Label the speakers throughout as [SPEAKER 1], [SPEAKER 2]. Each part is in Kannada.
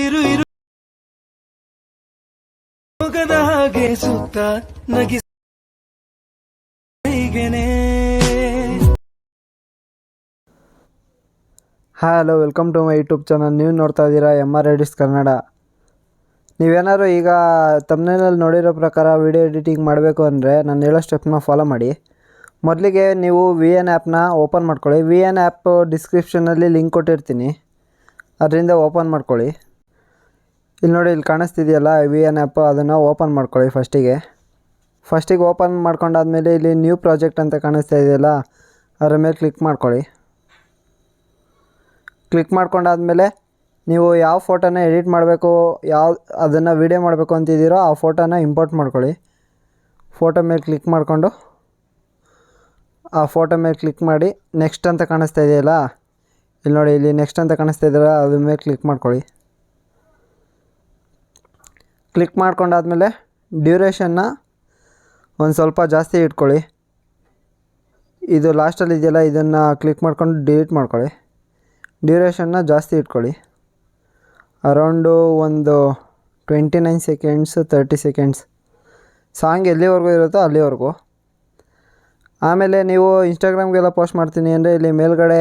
[SPEAKER 1] ಇರು ಇರು. ಹೋಗದ ಹಾಗೆ ಸುತ್ತ ಹೀಗೇನೆ.
[SPEAKER 2] Hi hello, welcome to my YouTube channel. ನೀವು ನೋಡ್ತಾ ಇದ್ದೀರಾ ಎಂ ಆರ್ ಎಡಿಸ್ ಕನ್ನಡ. ನೀವೇನಾದ್ರು ಈಗ ತಮ್ಮನೇನಲ್ಲಿ ನೋಡಿರೋ ಪ್ರಕಾರ ವಿಡಿಯೋ ಎಡಿಟಿಂಗ್ ಮಾಡಬೇಕು ಅಂದರೆ ನಾನು ಹೇಳೋ ಸ್ಟೆಪ್ನ ಫಾಲೋ ಮಾಡಿ. ಮೊದಲಿಗೆ ನೀವು ವಿ ಎನ್ ಆ್ಯಪ್ನ ಓಪನ್ ಮಾಡ್ಕೊಳ್ಳಿ. ವಿ ಎನ್ ಆ್ಯಪ್ ಡಿಸ್ಕ್ರಿಪ್ಷನಲ್ಲಿ ಲಿಂಕ್ ಕೊಟ್ಟಿರ್ತೀನಿ. ಅದರಿಂದ ಓಪನ್ ಮಾಡ್ಕೊಳ್ಳಿ. ಇಲ್ಲಿ ನೋಡಿ, ಇಲ್ಲಿ ಕಾಣಿಸ್ತಿದೆಯಲ್ಲ ವಿ ಎನ್ ಆ್ಯಪ್ ಅದನ್ನು ಓಪನ್ ಮಾಡ್ಕೊಳ್ಳಿ ಫಸ್ಟಿಗೆ ಫಸ್ಟಿಗೆ ಓಪನ್ ಮಾಡ್ಕೊಂಡಾದ್ಮೇಲೆ ಇಲ್ಲಿ ನ್ಯೂ ಪ್ರಾಜೆಕ್ಟ್ ಅಂತ ಕಾಣಿಸ್ತಾ ಇದೆಯಲ್ಲ, ಅದರ ಮೇಲೆ ಕ್ಲಿಕ್ ಮಾಡ್ಕೊಳ್ಳಿ. ಕ್ಲಿಕ್ ಮಾಡ್ಕೊಂಡಾದ್ಮೇಲೆ ನೀವು ಯಾವ ಫೋಟೋನ ಎಡಿಟ್ ಮಾಡಬೇಕು, ಯಾವ ಅದನ್ನು ವಿಡಿಯೋ ಮಾಡಬೇಕು ಅಂತಿದ್ದೀರೋ ಆ ಫೋಟೋನ ಇಂಪೋರ್ಟ್ ಮಾಡ್ಕೊಳ್ಳಿ. ಫೋಟೋ ಮೇಲೆ ಕ್ಲಿಕ್ ಮಾಡಿಕೊಂಡು, ಆ ಫೋಟೋ ಮೇಲೆ ಕ್ಲಿಕ್ ಮಾಡಿ ನೆಕ್ಸ್ಟ್ ಅಂತ ಕಾಣಿಸ್ತಾ ಇದೆಯಲ್ಲ, ಇಲ್ಲಿ ನೋಡಿ, ಇಲ್ಲಿ ನೆಕ್ಸ್ಟ್ ಅಂತ ಕಾಣಿಸ್ತಾ ಇದೆಯಲ್ಲ, ಅದ್ರ ಮೇಲೆ ಕ್ಲಿಕ್ ಮಾಡ್ಕೊಳ್ಳಿ. ಕ್ಲಿಕ್ ಮಾಡ್ಕೊಂಡಾದಮೇಲೆ ಡ್ಯೂರೇಷನ್ನ ಒಂದು ಸ್ವಲ್ಪ ಜಾಸ್ತಿ ಇಟ್ಕೊಳ್ಳಿ. ಇದು ಲಾಸ್ಟಲ್ಲಿ ಇದೆಯಲ್ಲ, ಇದನ್ನು ಕ್ಲಿಕ್ ಮಾಡ್ಕೊಂಡು ಡಿಲೀಟ್ ಮಾಡ್ಕೊಳ್ಳಿ. ಡ್ಯೂರೇಷನ್ನ ಜಾಸ್ತಿ ಇಟ್ಕೊಳ್ಳಿ. ಅರೌಂಡು ಒಂದು twenty nine seconds thirty seconds. Song ಎಲ್ಲಿವರೆಗೂ ಇರುತ್ತೋ ಅಲ್ಲಿವರೆಗೂ. ಆಮೇಲೆ ನೀವು ಇನ್ಸ್ಟಾಗ್ರಾಮ್ಗೆಲ್ಲ ಪೋಸ್ಟ್ ಮಾಡ್ತೀನಿ ಅಂದರೆ ಇಲ್ಲಿ ಮೇಲ್ಗಡೆ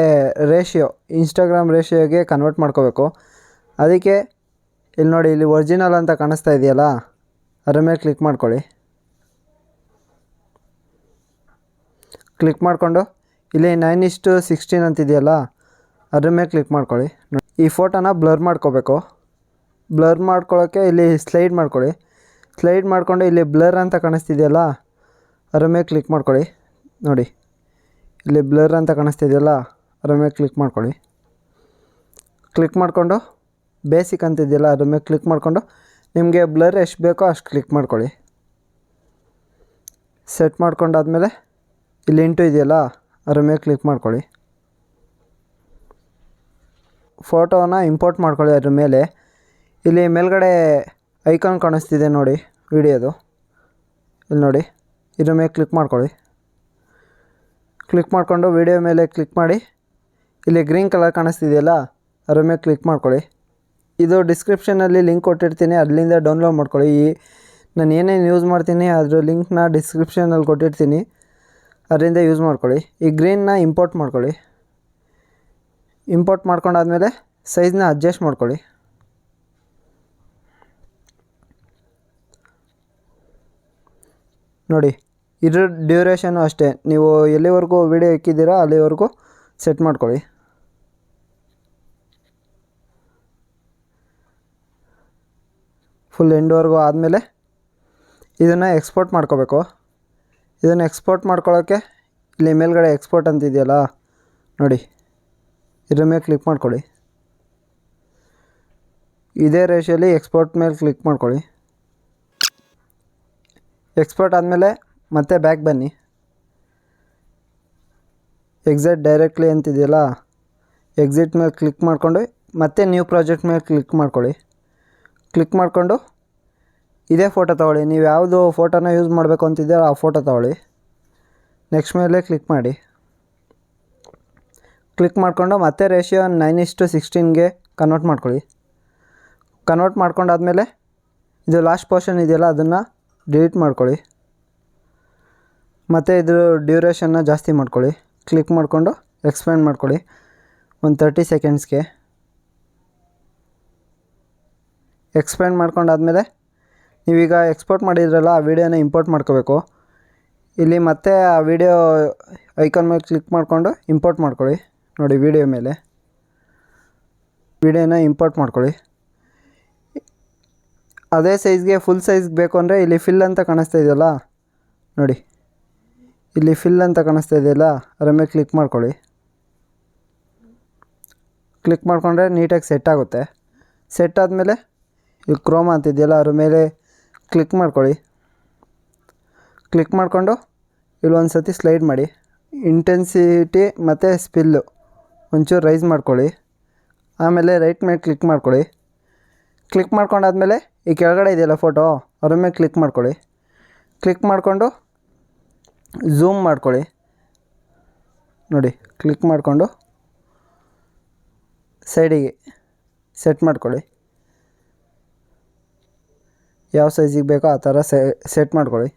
[SPEAKER 2] ರೇಷಿಯೋ, ಇನ್ಸ್ಟಾಗ್ರಾಮ್ ರೇಷಿಯೋಗೆ ಕನ್ವರ್ಟ್ ಮಾಡ್ಕೋಬೇಕು. ಅದಕ್ಕೆ ಇಲ್ಲಿ ನೋಡಿ, ಇಲ್ಲಿ ಒರಿಜಿನಲ್ ಅಂತ ಕಾಣಿಸ್ತಾ ಇದೆಯಲ್ಲ? ಅದರ ಮೇಲೆ ಕ್ಲಿಕ್ ಮಾಡ್ಕೊಳ್ಳಿ. ಕ್ಲಿಕ್ ಮಾಡಿಕೊಂಡು, ಇಲ್ಲಿ ನೈನ್ ಇಷ್ಟು ಸಿಕ್ಸ್ಟೀನ್ ಅಂತಿದೆಯಲ್ಲ? ಅದ್ರ ಮೇಲೆ ಕ್ಲಿಕ್ ಮಾಡ್ಕೊಳ್ಳಿ. ಈ ಫೋಟೋನ ಬ್ಲರ್ ಮಾಡ್ಕೋಬೇಕು. ಬ್ಲರ್ ಮಾಡ್ಕೊಳ್ಳೋಕ್ಕೆ ಇಲ್ಲಿ ಸ್ಲೈಡ್ ಮಾಡ್ಕೊಳ್ಳಿ. ಸ್ಲೈಡ್ ಮಾಡಿಕೊಂಡು ಇಲ್ಲಿ ಬ್ಲರ್ ಅಂತ ಕಾಣಿಸ್ತಿದೆಯಲ್ಲ? ಅದ್ರ ಮೇಲೆ ಕ್ಲಿಕ್ ಮಾಡ್ಕೊಳ್ಳಿ. ನೋಡಿ, ಇಲ್ಲಿ ಬ್ಲರ್ ಅಂತ ಕಾಣಿಸ್ತಿದೆಯಲ್ಲ? ಅದ್ರ ಮೇಲೆ ಕ್ಲಿಕ್ ಮಾಡ್ಕೊಳ್ಳಿ. ಕ್ಲಿಕ್ ಮಾಡಿಕೊಂಡು ಬೇಸಿಕ್ ಅಂತಿದೆಯಲ್ಲ ಅದ್ರ ಮೇಲೆ ಕ್ಲಿಕ್ ಮಾಡಿಕೊಂಡು ನಿಮಗೆ ಬ್ಲರ್ ಎಷ್ಟು ಬೇಕೋ ಅಷ್ಟು ಕ್ಲಿಕ್ ಮಾಡ್ಕೊಳ್ಳಿ. ಸೆಟ್ ಮಾಡ್ಕೊಂಡಾದ್ಮೇಲೆ ಇಲ್ಲಿ ಇಂಟು ಇದೆಯಲ್ಲ, ಅದ್ರ ಮೇಲೆ ಕ್ಲಿಕ್ ಮಾಡ್ಕೊಳ್ಳಿ. ಫೋಟೋನ ಇಂಪೋರ್ಟ್ ಮಾಡ್ಕೊಳ್ಳಿ ಅದ್ರ ಮೇಲೆ. ಇಲ್ಲಿ ಮೇಲ್ಗಡೆ ಐಕಾನ್ ಕಾಣಿಸ್ತಿದೆ ನೋಡಿ, ವಿಡಿಯೋದು. ಇಲ್ಲಿ ನೋಡಿ, ಇದ್ರ ಮೇಲೆ ಕ್ಲಿಕ್ ಮಾಡ್ಕೊಳ್ಳಿ. ಕ್ಲಿಕ್ ಮಾಡಿಕೊಂಡು ವಿಡಿಯೋ ಮೇಲೆ ಕ್ಲಿಕ್ ಮಾಡಿ, ಇಲ್ಲಿ ಗ್ರೀನ್ ಕಲರ್ ಕಾಣಿಸ್ತಿದೆಯಲ್ಲ, ಅದ್ರ ಮೇಲೆ ಕ್ಲಿಕ್ ಮಾಡ್ಕೊಳ್ಳಿ. ಇದು ಡಿಸ್ಕ್ರಿಪ್ಷನಲ್ಲಿ ಲಿಂಕ್ ಕೊಟ್ಟಿರ್ತೀನಿ ಅಲ್ಲಿಂದ ಡೌನ್ಲೋಡ್ ಮಾಡ್ಕೊಳ್ಳಿ. ಈ ನಾನು ಏನೇನು ಯೂಸ್ ಮಾಡ್ತೀನಿ, ಅದ್ರ ಲಿಂಕ್ನ ಡಿಸ್ಕ್ರಿಪ್ಷನಲ್ಲಿ ಕೊಟ್ಟಿರ್ತೀನಿ. ಅದರಿಂದ ಯೂಸ್ ಮಾಡ್ಕೊಳ್ಳಿ. ಈ ಗ್ರೀನ್ನ ಇಂಪೋರ್ಟ್ ಮಾಡ್ಕೊಳ್ಳಿ. ಇಂಪೋರ್ಟ್ ಮಾಡ್ಕೊಂಡಾದ್ಮೇಲೆ ಸೈಜ್ನ ಅಡ್ಜಸ್ಟ್ ಮಾಡ್ಕೊಳ್ಳಿ. ನೋಡಿ, ಇದ್ರ ಡ್ಯೂರೇಷನು ಅಷ್ಟೇ. ನೀವು ಎಲ್ಲಿವರೆಗೂ ವಿಡಿಯೋ ಇಕ್ಕಿದ್ದೀರೋ ಅಲ್ಲಿವರೆಗೂ ಸೆಟ್ ಮಾಡ್ಕೊಳ್ಳಿ. ಫುಲ್ ಎಂಡ್ವರೆಗೂ ಆದಮೇಲೆ ಇದನ್ನು ಎಕ್ಸ್ಪೋರ್ಟ್ ಮಾಡ್ಕೋಬೇಕು. ಇದನ್ನು ಎಕ್ಸ್ಪೋರ್ಟ್ ಮಾಡ್ಕೊಳ್ಳೋಕ್ಕೆ ಇಲ್ಲಿ ಮೇಲ್ಗಡೆ ಎಕ್ಸ್ಪೋರ್ಟ್ ಅಂತ ಇದೆಯಲ್ಲ, ನೋಡಿ. ಇದ್ರ ಮೇಲೆ ಕ್ಲಿಕ್ ಮಾಡ್ಕೊಳ್ಳಿ. ಇದೇ ರೇಷಲ್ಲಿ ಎಕ್ಸ್ಪೋರ್ಟ್ ಮೇಲೆ ಕ್ಲಿಕ್ ಮಾಡ್ಕೊಳ್ಳಿ. ಎಕ್ಸ್ಪೋರ್ಟ್ ಆದಮೇಲೆ ಮತ್ತೆ ಬ್ಯಾಕ್ ಬನ್ನಿ. ಎಕ್ಸಿಟ್ ಡೈರೆಕ್ಟ್ಲಿ ಅಂತಿದೆಯಲ್ಲ ಎಕ್ಸಿಟ್ ಮೇಲೆ ಕ್ಲಿಕ್ ಮಾಡಿಕೊಂಡು ಮತ್ತೆ ನ್ಯೂ ಪ್ರಾಜೆಕ್ಟ್ ಮೇಲೆ ಕ್ಲಿಕ್ ಮಾಡ್ಕೊಳ್ಳಿ. ಕ್ಲಿಕ್ ಮಾಡಿಕೊಂಡು ಇದೇ ಫೋಟೋ ತೊಗೊಳ್ಳಿ. ನೀವು ಯಾವುದು ಫೋಟೋನ ಯೂಸ್ ಮಾಡಬೇಕು ಅಂತಿದ್ದೀರೋ ಆ ಫೋಟೋ ತೊಗೊಳ್ಳಿ. ನೆಕ್ಸ್ಟ್ ಮೇಲೆ ಕ್ಲಿಕ್ ಮಾಡಿ. ಕ್ಲಿಕ್ ಮಾಡಿಕೊಂಡು ಮತ್ತೆ ರೇಷಿಯೋ ನೈನ್ ಇಷ್ಟು ಸಿಕ್ಸ್ಟೀನ್ಗೆ ಕನ್ವರ್ಟ್ ಮಾಡ್ಕೊಳ್ಳಿ. ಕನ್ವರ್ಟ್ ಮಾಡ್ಕೊಂಡಾದಮೇಲೆ ಇದು ಲಾಸ್ಟ್ ಪೋರ್ಷನ್ ಇದೆಯಲ್ಲ, ಅದನ್ನು ಡಿಲೀಟ್ ಮಾಡ್ಕೊಳ್ಳಿ. ಮತ್ತು ಇದು ಡ್ಯೂರೇಷನ್ನ ಜಾಸ್ತಿ ಮಾಡ್ಕೊಳ್ಳಿ. ಕ್ಲಿಕ್ ಮಾಡಿಕೊಂಡು ಎಕ್ಸ್ಪ್ಯಾಂಡ್ ಮಾಡ್ಕೊಳ್ಳಿ. ಒಂದು ತರ್ಟಿ ಸೆಕೆಂಡ್ಸ್ಗೆ ಎಕ್ಸ್ಪ್ಯಾಂಡ್ ಮಾಡ್ಕೊಂಡಾದ್ಮೇಲೆ ನೀವೀಗ ಎಕ್ಸ್ಪೋರ್ಟ್ ಮಾಡಿದ್ರಲ್ಲ, ಆ ವಿಡಿಯೋನ ಇಂಪೋರ್ಟ್ ಮಾಡ್ಕೋಬೇಕು. ಇಲ್ಲಿ ಮತ್ತೆ ಆ ವಿಡಿಯೋ ಐಕಾನ್ ಮೇಲೆ ಕ್ಲಿಕ್ ಮಾಡಿಕೊಂಡು ಇಂಪೋರ್ಟ್ ಮಾಡ್ಕೊಳ್ಳಿ. ನೋಡಿ ವಿಡಿಯೋ ಮೇಲೆ. ವಿಡಿಯೋನ ಇಂಪೋರ್ಟ್ ಮಾಡ್ಕೊಳ್ಳಿ. ಅದೇ ಸೈಜ್ಗೆ ಫುಲ್ ಸೈಜ್ಗೆ ಬೇಕು ಅಂದರೆ ಇಲ್ಲಿ ಫಿಲ್ ಅಂತ ಕಾಣಿಸ್ತಾ ಇದೆಯಲ್ಲ? ನೋಡಿ. ಇಲ್ಲಿ ಫಿಲ್ ಅಂತ ಕಾಣಿಸ್ತಾ ಇದೆಯಲ್ಲ? ಅದರ ಮೇಲೆ ಕ್ಲಿಕ್ ಮಾಡ್ಕೊಳ್ಳಿ. ಕ್ಲಿಕ್ ಮಾಡಿಕೊಂಡ್ರೆ ನೀಟಾಗಿ ಸೆಟ್ ಆಗುತ್ತೆ. ಸೆಟ್ ಆದಮೇಲೆ, ಇಲ್ಲಿ ಕ್ರೋಮ ಅಂತಿದೆಯಲ್ಲ, ಅದ್ರ ಮೇಲೆ ಕ್ಲಿಕ್ ಮಾಡ್ಕೊಳ್ಳಿ. ಕ್ಲಿಕ್ ಮಾಡಿಕೊಂಡು ಇಲ್ಲಿ ಒಂದು ಸತಿ ಸ್ಲೈಡ್ ಮಾಡಿ. ಇಂಟೆನ್ಸಿಟಿ ಮತ್ತು ಸ್ಪಿಲ್ಲು ಒಂಚೂರು ರೈಸ್ ಮಾಡ್ಕೊಳ್ಳಿ. ಆಮೇಲೆ ರೈಟ್ ಮೇಲೆ ಕ್ಲಿಕ್ ಮಾಡ್ಕೊಳ್ಳಿ. ಕ್ಲಿಕ್ ಮಾಡ್ಕೊಂಡಾದ್ಮೇಲೆ ಈ ಕೆಳಗಡೆ ಇದೆಯಲ್ಲ ಫೋಟೋ, ಅದ್ರ ಮೇಲೆ ಕ್ಲಿಕ್ ಮಾಡ್ಕೊಳ್ಳಿ. ಕ್ಲಿಕ್ ಮಾಡಿಕೊಂಡು ಝೂಮ್ ಮಾಡ್ಕೊಳ್ಳಿ. ನೋಡಿ, ಕ್ಲಿಕ್ ಮಾಡಿಕೊಂಡು ಸೈಡಿಗೆ ಸೆಟ್ ಮಾಡ್ಕೊಳ್ಳಿ. ಯಾವ ಸೈಜಿಗೆ ಬೇಕೋ ಆ ಥರ ಸೆಟ್ ಮಾಡ್ಕೊಳ್ಳಿ.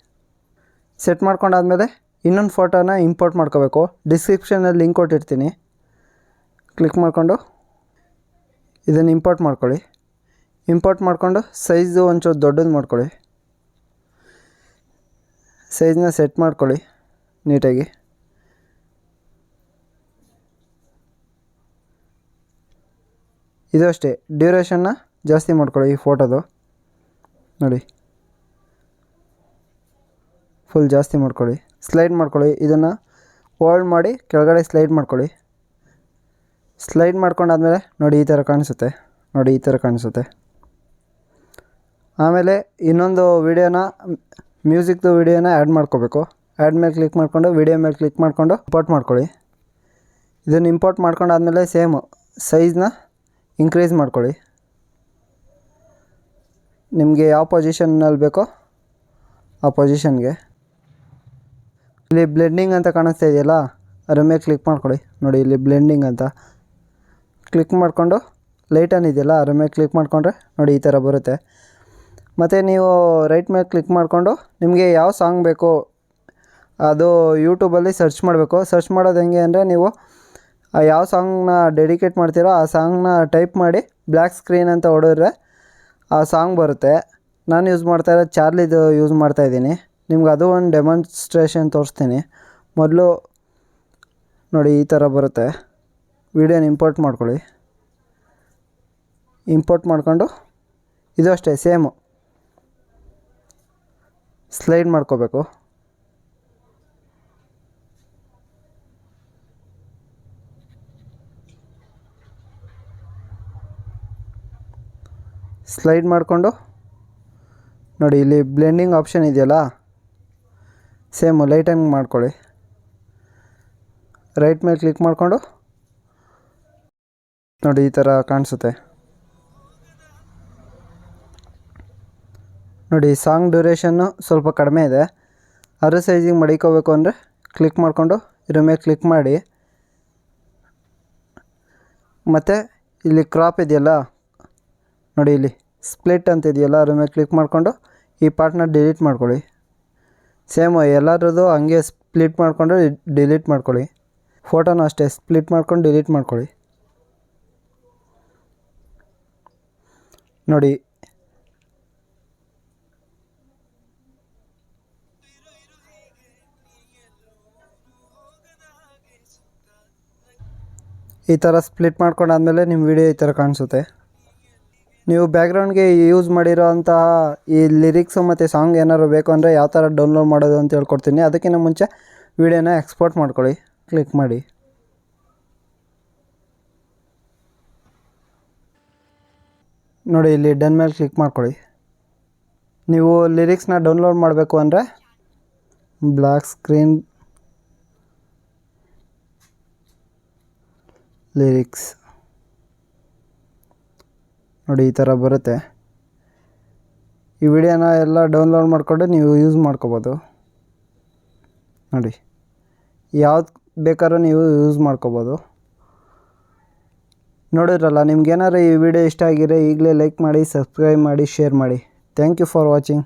[SPEAKER 2] ಸೆಟ್ ಮಾಡ್ಕೊಂಡಾದ್ಮೇಲೆ ಇನ್ನೊಂದು ಫೋಟೋನ ಇಂಪೋರ್ಟ್ ಮಾಡ್ಕೋಬೇಕು. ಡಿಸ್ಕ್ರಿಪ್ಷನಲ್ಲಿ ಲಿಂಕ್ ಕೊಟ್ಟಿರ್ತೀನಿ. ಕ್ಲಿಕ್ ಮಾಡಿಕೊಂಡು ಇದನ್ನು ಇಂಪೋರ್ಟ್ ಮಾಡ್ಕೊಳ್ಳಿ. ಇಂಪೋರ್ಟ್ ಮಾಡಿಕೊಂಡು ಸೈಜು ಒಂಚೂರು ದೊಡ್ಡದು ಮಾಡ್ಕೊಳ್ಳಿ. ಸೈಜ್ನ ಸೆಟ್ ಮಾಡ್ಕೊಳ್ಳಿ ನೀಟಾಗಿ. ಇದು ಅಷ್ಟೇ. ಡ್ಯೂರೇಷನ್ನ ಜಾಸ್ತಿ ಮಾಡ್ಕೊಳ್ಳಿ ಈ ಫೋಟೋದು. ನೋಡಿ. ಫುಲ್ ಜಾಸ್ತಿ ಮಾಡ್ಕೊಳ್ಳಿ. ಸ್ಲೈಡ್ ಮಾಡ್ಕೊಳ್ಳಿ. ಇದನ್ನು ಹೋಲ್ಡ್ ಮಾಡಿ ಕೆಳಗಡೆ ಸ್ಲೈಡ್ ಮಾಡ್ಕೊಳ್ಳಿ. ಸ್ಲೈಡ್ ಮಾಡ್ಕೊಂಡಾದ್ಮೇಲೆ ನೋಡಿ ಈ ಥರ ಕಾಣಿಸುತ್ತೆ. ನೋಡಿ ಈ ಥರ ಕಾಣಿಸುತ್ತೆ. ಆಮೇಲೆ ಇನ್ನೊಂದು ವಿಡಿಯೋನ, ಮ್ಯೂಸಿಕ್ದು ವಿಡಿಯೋನ ಆ್ಯಡ್ ಮಾಡ್ಕೋಬೇಕು. ಆ್ಯಡ್ ಮೇಲೆ ಕ್ಲಿಕ್ ಮಾಡಿಕೊಂಡು ವಿಡಿಯೋ ಮೇಲೆ ಕ್ಲಿಕ್ ಮಾಡಿಕೊಂಡು ಇಂಪೋರ್ಟ್ ಮಾಡ್ಕೊಳ್ಳಿ. ಇದನ್ನು ಇಂಪೋರ್ಟ್ ಮಾಡ್ಕೊಂಡಾದ್ಮೇಲೆ ಸೇಮು ಸೈಜ್ನ ಇನ್ಕ್ರೀಸ್ ಮಾಡ್ಕೊಳ್ಳಿ. ನಿಮಗೆ ಯಾವ ಪೊಸಿಷನ್ನಲ್ಲಿ ಬೇಕೋ ಆ ಪೊಸಿಷನ್ಗೆ ಇಲ್ಲಿ ಬ್ಲೆಂಡಿಂಗ್ ಅಂತ ಕಾಣಿಸ್ತಾ ಇದೆಯಲ್ಲ, ಅದ್ರ ಕ್ಲಿಕ್ ಮಾಡ್ಕೊಳ್ಳಿ. ನೋಡಿ, ಇಲ್ಲಿ ಬ್ಲೆಂಡಿಂಗ್ ಅಂತ. ಕ್ಲಿಕ್ ಮಾಡಿಕೊಂಡು ಲೈಟನ್ ಇದೆಯಲ್ಲ, ಅದ್ರ ಕ್ಲಿಕ್ ಮಾಡಿಕೊಂಡ್ರೆ ನೋಡಿ ಈ ಥರ ಬರುತ್ತೆ. ಮತ್ತು ನೀವು ರೈಟ್ ಮೇಲೆ ಕ್ಲಿಕ್ ಮಾಡಿಕೊಂಡು, ನಿಮಗೆ ಯಾವ ಸಾಂಗ್ ಬೇಕು, ಅದು ಯೂಟ್ಯೂಬಲ್ಲಿ ಸರ್ಚ್ ಮಾಡಬೇಕು. ಸರ್ಚ್ ಮಾಡೋದು ಹೆಂಗೆ ಅಂದರೆ, ನೀವು ಯಾವ ಸಾಂಗ್ನ ಡೆಡಿಕೇಟ್ ಮಾಡ್ತೀರೋ, ಆ ಸಾಂಗ್ನ ಟೈಪ್ ಮಾಡಿ ಬ್ಲ್ಯಾಕ್ ಸ್ಕ್ರೀನ್ ಅಂತ ಹೊಡೆದ್ರೆ ಆ ಸಾಂಗ್ ಬರುತ್ತೆ. ನಾನು ಯೂಸ್ ಮಾಡ್ತಾ ಇರೋ ಚಾರ್ಲಿದು ಯೂಸ್ ಮಾಡ್ತಾ ಇದ್ದೀನಿ. ನಿಮ್ಗೆ ಅದು ಒಂದು ಡೆಮಾನ್ಸ್ಟ್ರೇಷನ್ ತೋರಿಸ್ತೀನಿ. ಮೊದಲು ನೋಡಿ ಈ ಥರ ಬರುತ್ತೆ. ವಿಡಿಯೋನ ಇಂಪೋರ್ಟ್ ಮಾಡ್ಕೊಳ್ಳಿ. ಇಂಪೋರ್ಟ್ ಮಾಡ್ಕೊಂಡು ಇದು ಅಷ್ಟೇ ಸೇಮು ಸ್ಲೈಡ್ ಮಾಡ್ಕೋಬೇಕು. ಸ್ಲೈಡ್ ಮಾಡಿಕೊಂಡು. ನೋಡಿ, ಇಲ್ಲಿ ಬ್ಲೆಂಡಿಂಗ್ ಆಪ್ಷನ್ ಇದೆಯಲ್ಲ? ಸೇಮು ಲೈಟಂಗ್ ಮಾಡ್ಕೊಳ್ಳಿ. ರೈಟ್ ಮೇಲೆ ಕ್ಲಿಕ್ ಮಾಡಿಕೊಂಡು. ನೋಡಿ, ಈ ಥರ ಕಾಣಿಸುತ್ತೆ. ನೋಡಿ ಸಾಂಗ್ ಡ್ಯೂರೇಷನ್ನು ಸ್ವಲ್ಪ ಕಡಿಮೆ ಇದೆ. ಅದರ ಸೈಜಿಗೆ ಮಡಿಕೋಬೇಕು ಅಂದರೆ ಕ್ಲಿಕ್ ಮಾಡಿಕೊಂಡು, ಇದ್ರ ಮೇಲೆ ಕ್ಲಿಕ್ ಮಾಡಿ. ಮತ್ತು, ಇಲ್ಲಿ ಕ್ರಾಪ್ ಇದೆಯಲ್ಲ? ನೋಡಿ, ಇಲ್ಲಿ. ಸ್ಪ್ಲಿಟ್ ಅಂತ ಇದೆಯಲ್ಲ, ಅದ್ರ ಮೇಲೆ ಕ್ಲಿಕ್ ಮಾಡಿಕೊಂಡು ಈ ಪಾರ್ಟ್ನ ಡಿಲೀಟ್ ಮಾಡ್ಕೊಳ್ಳಿ. ಸೇಮು ಎಲ್ಲರದ್ದು ಹಂಗೆ ಸ್ಪ್ಲಿಟ್ ಮಾಡಿಕೊಂಡು ಡಿಲೀಟ್ ಮಾಡ್ಕೊಳ್ಳಿ. ಫೋಟೋನ ಅಷ್ಟೇ ಸ್ಪ್ಲಿಟ್ ಮಾಡ್ಕೊಂಡು ಡಿಲೀಟ್ ಮಾಡ್ಕೊಳ್ಳಿ. ನೋಡಿ. ಈ ಥರ ಸ್ಪ್ಲಿಟ್ ಮಾಡ್ಕೊಂಡಾದ್ಮೇಲೆ ನಿಮ್ಮ ವಿಡಿಯೋ ಈ ಥರ ಕಾಣಿಸುತ್ತೆ. ನೀವು ಬ್ಯಾಕ್ಗ್ರೌಂಡ್ಗೆ ಯೂಸ್ ಮಾಡಿರೋ ಅಂತಹ ಈ ಲಿರಿಕ್ಸು ಮತ್ತು ಸಾಂಗ್ ಏನಾದ್ರು ಬೇಕು ಅಂದರೆ ಯಾವ ಥರ ಡೌನ್ಲೋಡ್ ಮಾಡೋದು ಅಂತ ಹೇಳ್ಕೊಡ್ತೀನಿ. ಅದಕ್ಕಿಂತ ಮುಂಚೆ ವಿಡಿಯೋನ ಎಕ್ಸ್ಪೋರ್ಟ್ ಮಾಡ್ಕೊಳ್ಳಿ. ಕ್ಲಿಕ್ ಮಾಡಿ. ನೋಡಿ, ಇಲ್ಲಿ ಡನ್ ಮೇಲೆ ಕ್ಲಿಕ್ ಮಾಡ್ಕೊಳ್ಳಿ. ನೀವು ಲಿರಿಕ್ಸ್ನ ಡೌನ್ಲೋಡ್ ಮಾಡಬೇಕು ಅಂದರೆ ಬ್ಲ್ಯಾಕ್ ಸ್ಕ್ರೀನ್ ಲಿರಿಕ್ಸ್ ನೋಡಿ, ಈ ಥರ ಬರುತ್ತೆ. ಈ ವಿಡಿಯೋನ ಎಲ್ಲ ಡೌನ್ಲೋಡ್ ಮಾಡಿಕೊಂಡು ನೀವು ಯೂಸ್ ಮಾಡ್ಕೋಬೋದು. ನೋಡಿ, ಯಾವ್ದು ಬೇಕಾದ್ರೂ ನೀವು ಯೂಸ್ ಮಾಡ್ಕೋಬೋದು. ನೋಡಿದ್ರಲ್ಲ ನಿಮ್ಗೇನಾರು ಈ ವಿಡಿಯೋ ಇಷ್ಟ ಆಗಿದ್ರೆ ಈಗಲೇ ಲೈಕ್ ಮಾಡಿ ಸಬ್ಸ್ಕ್ರೈಬ್ ಮಾಡಿ ಶೇರ್ ಮಾಡಿ. Thank you for watching